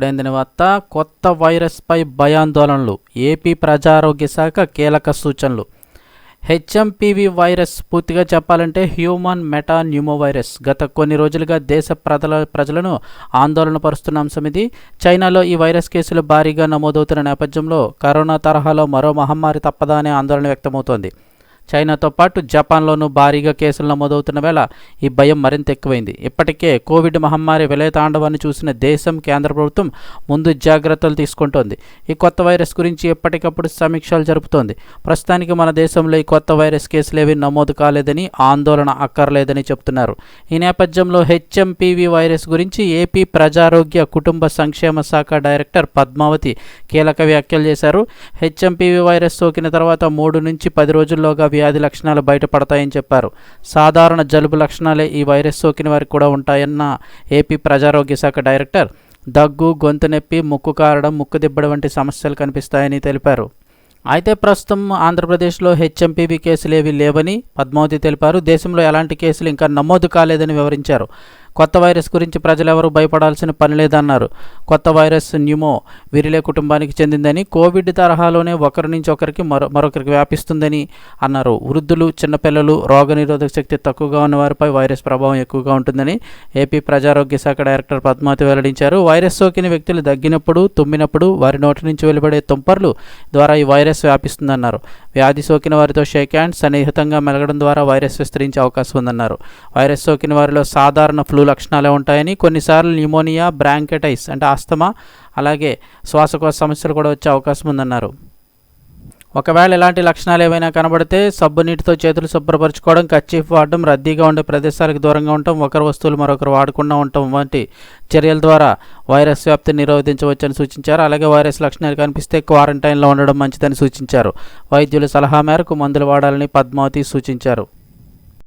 ఇప్పుడేందిన వార్త కొత్త వైరస్పై భయాందోళనలు ఏపీ ప్రజారోగ్య శాఖ కీలక సూచనలు. హెచ్ఎంపివి వైరస్ పూర్తిగా చెప్పాలంటే హ్యూమన్ మెటా న్యూమోవైరస్ గత కొన్ని రోజులుగా దేశ ప్రజల ప్రజలను ఆందోళన పరుస్తున్న అంశం ఇది. చైనాలో ఈ వైరస్ కేసులు భారీగా నమోదవుతున్న నేపథ్యంలో కరోనా తరహాలో మరో మహమ్మారి తప్పదా అనే ఆందోళన వ్యక్తమవుతోంది. చైనాతో పాటు జపాన్లోనూ భారీగా కేసులు నమోదవుతున్న వేళ ఈ భయం మరింత ఎక్కువైంది. ఇప్పటికే కోవిడ్ మహమ్మారి విలయతాండవాన్ని చూసిన దేశం కేంద్ర ప్రభుత్వం ముందు జాగ్రత్తలు తీసుకుంటోంది. ఈ కొత్త వైరస్ గురించి ఎప్పటికప్పుడు సమీక్షలు జరుపుతోంది. ప్రస్తుతానికి మన దేశంలో ఈ కొత్త వైరస్ కేసులు ఏవి నమోదు కాలేదని ఆందోళన అక్కర్లేదని చెబుతున్నారు ఈ నేపథ్యంలో హెచ్ఎంపివి వైరస్ గురించి ఏపీ ప్రజారోగ్య కుటుంబ సంక్షేమ శాఖ డైరెక్టర్ పద్మావతి కీలక వ్యాఖ్యలు చేశారు. హెచ్ఎంపివి వైరస్ సోకిన తర్వాత మూడు నుంచి పది రోజుల్లోగా వ్యాధి లక్షణాలు బయటపడతాయని చెప్పారు. సాధారణ జలుబు లక్షణాలే ఈ వైరస్ సోకిన వారికి కూడా ఉంటాయన్న ఏపీ ప్రజారోగ్య శాఖ డైరెక్టర్. దగ్గు గొంతు నొప్పి ముక్కు కారడం ముక్కు దిబ్బడం వంటి సమస్యలు కనిపిస్తాయని తెలిపారు. అయితే ప్రస్తుతం ఆంధ్రప్రదేశ్లో హెచ్ఎంపీవి కేసులు ఏవి లేవని పద్మావతి తెలిపారు. దేశంలో ఎలాంటి కేసులు ఇంకా నమోదు కాలేదని వివరించారు. కొత్త వైరస్ గురించి ప్రజలెవరూ భయపడాల్సిన పని లేదన్నారు. కొత్త వైరస్ న్యూమో విరిలే కుటుంబానికి చెందిందని కోవిడ్ తరహాలోనే ఒకరి నుంచి ఒకరికి మరో మరొకరికి వ్యాపిస్తుందని అన్నారు. వృద్ధులు చిన్నపిల్లలు రోగనిరోధక శక్తి తక్కువగా ఉన్న వారిపై వైరస్ ప్రభావం ఎక్కువగా ఉంటుందని ఏపీ ప్రజారోగ్య శాఖ డైరెక్టర్ పద్మావతి వెల్లడించారు. వైరస్ సోకిన వ్యక్తులు దగ్గినప్పుడు తుమ్మినప్పుడు వారి నోటి నుంచి వెలువడే తుంపర్లు ద్వారా ఈ వైరస్ వ్యాపిస్తుందన్నారు. వ్యాధి సోకిన వారితో షేక్ హ్యాండ్ సన్నిహితంగా మెలగడం ద్వారా వైరస్ విస్తరించే అవకాశం ఉందన్నారు. వైరస్ సోకిన వారిలో సాధారణ ఫ్లూ లక్షణాలే ఉంటాయని కొన్నిసార్లు న్యూమోనియా బ్రాంకెటైస్ అంటే ఆస్తమా అలాగే శ్వాసకోశ సమస్యలు కూడా వచ్చే అవకాశం ఉందన్నారు. ఒకవేళ ఇలాంటి లక్షణాలు ఏవైనా కనబడితే సబ్బు నీటితో చేతులు శుభ్రపరచుకోవడం కచ్చీఫ్ వాడడం రద్దీగా ఉండే ప్రదేశాలకు దూరంగా ఉండటం ఒకరి వస్తువులు మరొకరు వాడకుండా ఉండటం వంటి చర్యల ద్వారా వైరస్ వ్యాప్తిని నిరోధించవచ్చని సూచించారు. అలాగే వైరస్ లక్షణాలు కనిపిస్తే క్వారంటైన్లో ఉండడం మంచిదని సూచించారు. వైద్యుల సలహా మేరకు మందులు వాడాలని పద్మావతి సూచించారు.